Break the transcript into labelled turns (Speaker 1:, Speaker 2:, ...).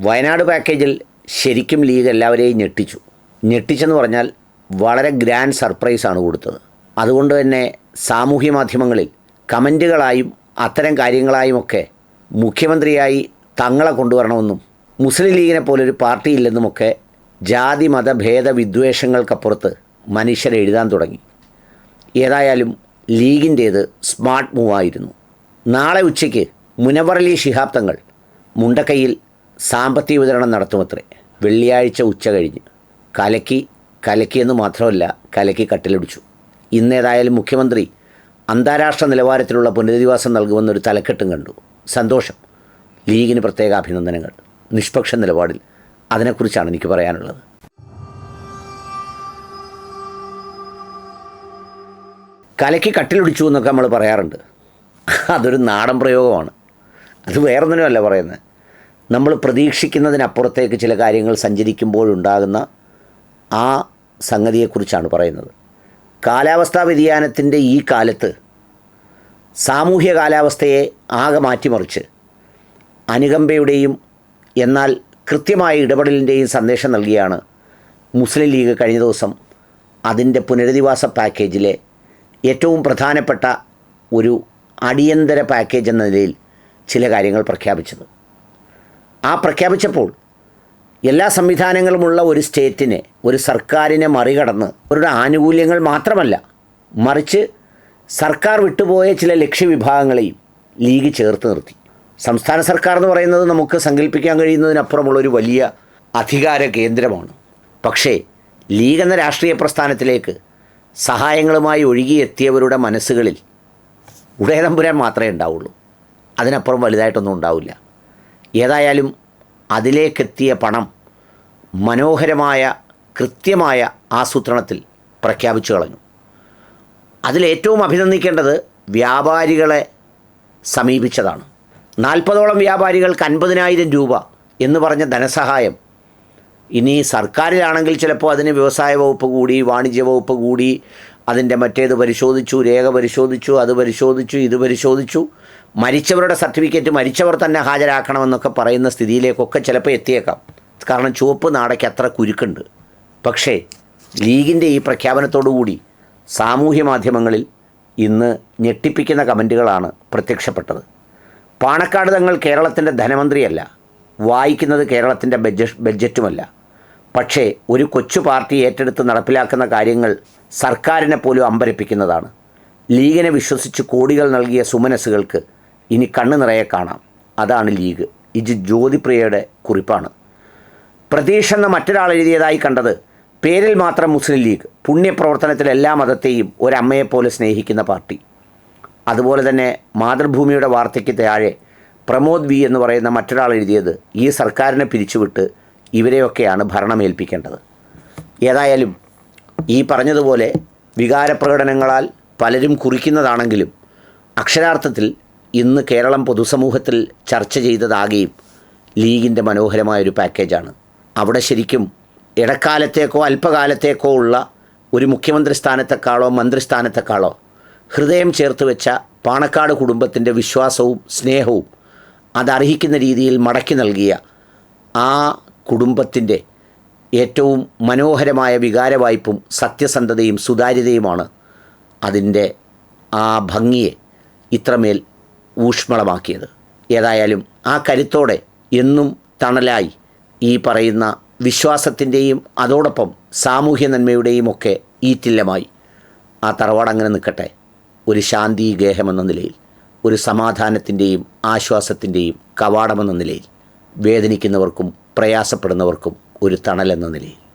Speaker 1: വയനാട് പാക്കേജിൽ ശരിക്കും ലീഗ് എല്ലാവരെയും ഞെട്ടിച്ചു. ഞെട്ടിച്ചെന്ന് പറഞ്ഞാൽ വളരെ ഗ്രാൻഡ് സർപ്രൈസാണ് കൊടുത്തത്. അതുകൊണ്ട് തന്നെ സാമൂഹ്യ മാധ്യമങ്ങളിൽ കമന്റുകളായും അത്തരം കാര്യങ്ങളായുമൊക്കെ മുഖ്യമന്ത്രിയായി തങ്ങളെ കൊണ്ടുവരണമെന്നും മുസ്ലിം ലീഗിനെ പോലൊരു പാർട്ടി ഇല്ലെന്നുമൊക്കെ ജാതി മത ഭേദ വിദ്വേഷങ്ങൾക്കപ്പുറത്ത് മനുഷ്യരെ എഴുതാൻ തുടങ്ങി. ഏതായാലും ലീഗിന്റേത് സ്മാർട്ട് മൂവായിരുന്നു. നാളെ ഉച്ചയ്ക്ക് മുനവറലി ശിഹാബ് തങ്ങൾ സാമ്പത്തിക വിതരണം നടത്തുമത്രേ. വെള്ളിയാഴ്ച ഉച്ച കഴിഞ്ഞ്. കലക്കി കലക്കിയെന്ന് മാത്രമല്ല കലക്കി കട്ടിലടിച്ചു. ഇന്നേതായാലും മുഖ്യമന്ത്രി അന്താരാഷ്ട്ര നിലവാരത്തിലുള്ള പുനരധിവാസം നൽകുമെന്നൊരു തലക്കെട്ടും കണ്ടു. സന്തോഷം. ലീഗിന് പ്രത്യേക അഭിനന്ദനങ്ങൾ. നിഷ്പക്ഷ നിലപാടിൽ അതിനെക്കുറിച്ചാണ് എനിക്ക് പറയാനുള്ളത്. കലക്കി കട്ടിലൊടിച്ചു എന്നൊക്കെ നമ്മൾ പറയാറുണ്ട്. അതൊരു നാടൻ പ്രയോഗമാണ്. അത് വേറൊന്നിനുമല്ല പറയുന്നത്. നമ്മൾ പ്രതീക്ഷിക്കുന്നതിനപ്പുറത്തേക്ക് ചില കാര്യങ്ങൾ സഞ്ചരിക്കുമ്പോഴുണ്ടാകുന്ന ആ സംഗതിയെക്കുറിച്ചാണ് പറയുന്നത്. കാലാവസ്ഥാ വ്യതിയാനത്തിന്റെ ഈ കാലത്ത് സാമൂഹ്യ കാലാവസ്ഥയെ ആകെ മാറ്റിമറിച്ച് അനുകമ്പയുടെയും എന്നാൽ കൃത്യമായ ഇടപെടലിന്റെയും സന്ദേശം നൽകിയാണ് മുസ്ലിം ലീഗ് കഴിഞ്ഞ ദിവസം അതിന്റെ പുനരധിവാസ പാക്കേജിലെ ഏറ്റവും പ്രധാനപ്പെട്ട ഒരു അടിയന്തര പാക്കേജ് എന്ന നിലയിൽ ചില കാര്യങ്ങൾ പ്രഖ്യാപിച്ചത്. ആ പ്രഖ്യാപിച്ചപ്പോൾ എല്ലാ സംവിധാനങ്ങളുമുള്ള ഒരു സ്റ്റേറ്റിനെ ഒരു സർക്കാരിനെ മറികടന്ന് അവരുടെ ആനുകൂല്യങ്ങൾ മാത്രമല്ല മറിച്ച് സർക്കാർ വിട്ടുപോയ ചില ലക്ഷ്യവിഭാഗങ്ങളെയും ലീഗ് ചേർത്ത് നിർത്തി. സംസ്ഥാന സർക്കാർ എന്ന് പറയുന്നത് നമുക്ക് സങ്കല്പിക്കാൻ കഴിയുന്നതിനപ്പുറമുള്ള ഒരു വലിയ അധികാര കേന്ദ്രമാണ്. പക്ഷേ ലീഗ് എന്ന രാഷ്ട്രീയ പ്രസ്ഥാനത്തിലേക്ക് സഹായങ്ങളുമായി ഒഴുകിയെത്തിയവരുടെ മനസ്സുകളിൽ ഉടയതമ്പുരാൻ മാത്രമേ ഉണ്ടാവുള്ളൂ. അതിനപ്പുറം വലുതായിട്ടൊന്നും ഉണ്ടാവില്ല. ഏതായാലും അതിലേക്കെത്തിയ പണം മനോഹരമായ കൃത്യമായ ആസൂത്രണത്തിൽ പ്രഖ്യാപിച്ചു കളഞ്ഞു. അതിലേറ്റവും അഭിനന്ദിക്കേണ്ടത് വ്യാപാരികളെ സമീപിച്ചതാണ്. നാൽപ്പതോളം വ്യാപാരികൾക്ക് അൻപതിനായിരം രൂപ എന്ന് പറഞ്ഞ ധനസഹായം. ഇനി സർക്കാരിലാണെങ്കിൽ ചിലപ്പോൾ അതിന് വ്യവസായ വകുപ്പ് കൂടി വാണിജ്യ വകുപ്പ് കൂടി അതിന്റെ മറ്റേത് പരിശോധിച്ചു രേഖ പരിശോധിച്ചു അത് പരിശോധിച്ചു ഇത് പരിശോധിച്ചു. മരിച്ചവരുടെ സർട്ടിഫിക്കറ്റ് മരിച്ചവർ തന്നെ ഹാജരാക്കണമെന്നൊക്കെ പറയുന്ന സ്ഥിതിയിലേക്കൊക്കെ ചിലപ്പോൾ എത്തിയേക്കാം. കാരണം ചുവപ്പ് നാടയ്ക്ക് അത്ര കുരുക്കുണ്ട്. പക്ഷേ ലീഗിന്റെ ഈ പ്രഖ്യാപനത്തോടുകൂടി സാമൂഹ്യ മാധ്യമങ്ങളിൽ ഇന്ന് ഞെട്ടിപ്പിക്കുന്ന കമന്റുകളാണ് പ്രത്യക്ഷപ്പെട്ടത്. പാണക്കാട് തങ്ങൾ കേരളത്തിന്റെ ധനമന്ത്രിയല്ല. വായിക്കുന്നത് കേരളത്തിന്റെ ബഡ്ജറ്റ് ബഡ്ജറ്റുമല്ല പക്ഷേ ഒരു കൊച്ചു പാർട്ടി ഏറ്റെടുത്ത് നടപ്പിലാക്കുന്ന കാര്യങ്ങൾ സർക്കാരിനെ പോലും അമ്പരപ്പിക്കുന്നതാണ്. ലീഗിനെ വിശ്വസിച്ച് കോടികൾ നൽകിയ സുമനസ്സുകൾക്ക് ഇനി കണ്ണു നിറയെ കാണാം. അതാണ് ലീഗ്. ഇത് ജ്യോതിപ്രിയയുടെ കുറിപ്പാണ്. പ്രതീക്ഷ എന്ന മറ്റൊരാൾ എഴുതിയതായി കണ്ടത് പേരിൽ മാത്രം മുസ്ലിം ലീഗ് പുണ്യപ്രവർത്തനത്തിൽ എല്ലാ മതത്തെയും ഒരമ്മയെപ്പോലെ സ്നേഹിക്കുന്ന പാർട്ടി. അതുപോലെ തന്നെ മാതൃഭൂമിയുടെ വാർത്തയ്ക്ക് താഴെ പ്രമോദ് വി എന്ന് പറയുന്ന മറ്റൊരാൾ എഴുതിയത് ഈ സർക്കാരിനെ പിരിച്ചുവിട്ട് ഇവരെയൊക്കെയാണ് ഭരണമേൽപ്പിക്കേണ്ടത്. ഏതായാലും ഈ പറഞ്ഞതുപോലെ വികാരപ്രകടനങ്ങളാൽ പലരും കുറിക്കുന്നതാണെങ്കിലും അക്ഷരാർത്ഥത്തിൽ ഇന്ന് കേരളം പൊതുസമൂഹത്തിൽ ചർച്ച ചെയ്തതാകെയും ലീഗിന്റെ മനോഹരമായൊരു പാക്കേജാണ്. അവിടെ ശരിക്കും ഇടക്കാലത്തേക്കോ അല്പകാലത്തേക്കോ ഉള്ള ഒരു മുഖ്യമന്ത്രി സ്ഥാനത്തെക്കാളോ മന്ത്രിസ്ഥാനത്തെക്കാളോ ഹൃദയം ചേർത്ത് വെച്ച പാണക്കാട് കുടുംബത്തിന്റെ വിശ്വാസവും സ്നേഹവും അതർഹിക്കുന്ന രീതിയിൽ മടക്കി നൽകിയ ആ കുടുംബത്തിന്റെ ഏറ്റവും മനോഹരമായ വികാരവായ്പും സത്യസന്ധതയും സുതാര്യതയുമാണ് അതിന്റെ ആ ഭംഗിയെ ഇത്രമേൽ ഊഷ്മളമാക്കിയത്. ഏതായാലും ആ കരുത്തോടെ എന്നും തണലായി ഈ പറയുന്ന വിശ്വാസത്തിന്റെയും അതോടൊപ്പം സാമൂഹ്യ നന്മയുടെയും ഒക്കെ ഈറ്റില്ലമായി. ആ തറവാട് അങ്ങനെ നിൽക്കട്ടെ. ഒരു ശാന്തി ഗേഹമെന്ന നിലയിൽ ഒരു സമാധാനത്തിന്റെയും ആശ്വാസത്തിന്റെയും കവാടമെന്ന നിലയിൽ വേദനിക്കുന്നവർക്കും പ്രയാസപ്പെടുന്നവർക്കും ഒരു തണലെന്ന നിലയിൽ.